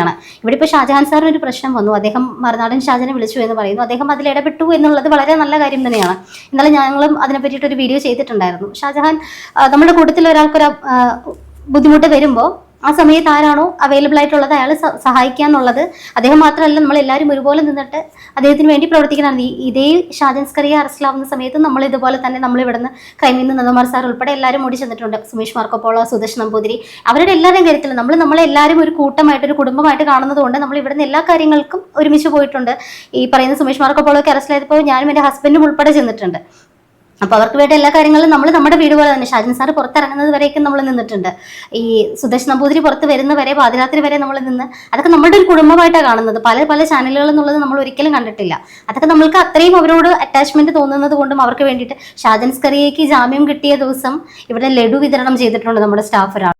ാണ് ഇവിടെ ഇപ്പോൾ ഷാജഹാൻ സാറിന് ഒരു പ്രശ്നം വന്നു. അദ്ദേഹം മറുനാടൻ ഷാജനെ വിളിച്ചു എന്ന് പറയുന്നു. അദ്ദേഹം അതിൽ ഇടപെട്ടു എന്നുള്ളത് വളരെ നല്ല കാര്യം തന്നെയാണ്. എന്നാലും ഞങ്ങളും അതിനെ പറ്റിയിട്ട് ഒരു വീഡിയോ ചെയ്തിട്ടുണ്ടായിരുന്നു. ഷാജഹാൻ നമ്മുടെ കൂട്ടത്തിൽ ഒരാൾക്കൊരു ബുദ്ധിമുട്ട് വരുമ്പോൾ ആ സമയത്ത് ആരാണോ അവൈലബിൾ ആയിട്ടുള്ളത് അയാൾ സഹായിക്കുക എന്നുള്ളത് അദ്ദേഹം മാത്രമല്ല നമ്മൾ എല്ലാവരും ഒരുപോലെ നിന്നിട്ട് അദ്ദേഹത്തിന് വേണ്ടി പ്രവർത്തിക്കുന്നതാണ്. ഇതേ ഷാജൻ സ്കറിയ അറസ്റ്റിലാവുന്ന സമയത്ത് നമ്മൾ ഇതുപോലെ തന്നെ നമ്മൾ ഇവിടുന്ന് ക്രൈമിൽ നിന്ന് നന്ദകുമാർ സാർ ഉൾപ്പെടെ എല്ലാവരും ഓടി ചെന്നിട്ടുണ്ട്. സുമേഷ് മാർക്കോപ്പോളോ സുദർശൻ നമ്പൂതിരി അവരുടെ എല്ലാവരും കാര്യത്തിൽ നമ്മൾ നമ്മളെല്ലാവരും ഒരു കൂട്ടമായിട്ട് ഒരു കുടുംബമായിട്ട് കാണുന്നത് കൊണ്ട് നമ്മൾ ഇവിടുന്ന് എല്ലാ കാര്യങ്ങൾക്കും ഒരുമിച്ച് പോയിട്ടുണ്ട്. ഈ പറയുന്ന സുമേഷ് മാർക്കോപ്പോളൊക്കെ അറസ്റ്റിലായപ്പോൾ ഞാനും എന്റെ ഹസ്ബൻഡും ഉൾപ്പെടെ ചെന്നിട്ടുണ്ട്. അപ്പോൾ അവർക്ക് വേണ്ട എല്ലാ കാര്യങ്ങളും നമ്മൾ നമ്മുടെ വീട് പോലെ തന്നെ. ഷാജൻ സാർ പുറത്തിറങ്ങുന്നത് വരെയൊക്കെ നമ്മൾ നിന്നിട്ടുണ്ട്. ഈ സുദേശ് നമ്പൂതിരി പുറത്ത് വരുന്ന വരെ പാതിരാത്രി വരെ നമ്മൾ നിന്ന് അതൊക്കെ നമ്മുടെ ഒരു കുടുംബമായിട്ടാണ് കാണുന്നത്. പല പല ചാനലുകൾ എന്നുള്ളത് നമ്മൾ ഒരിക്കലും കണ്ടിട്ടില്ല. അതൊക്കെ നമ്മൾക്ക് അത്രയും അവരോട് അറ്റാച്ച്മെന്റ് തോന്നുന്നത് കൊണ്ടും അവർക്ക് വേണ്ടിയിട്ട് ഷാജൻ സ്കറിയയ്ക്ക് ജാമ്യം കിട്ടിയ ദിവസം ഇവിടെ ലഡു വിതരണം ചെയ്തിട്ടുണ്ട് നമ്മുടെ സ്റ്റാഫ് ഒരാൾ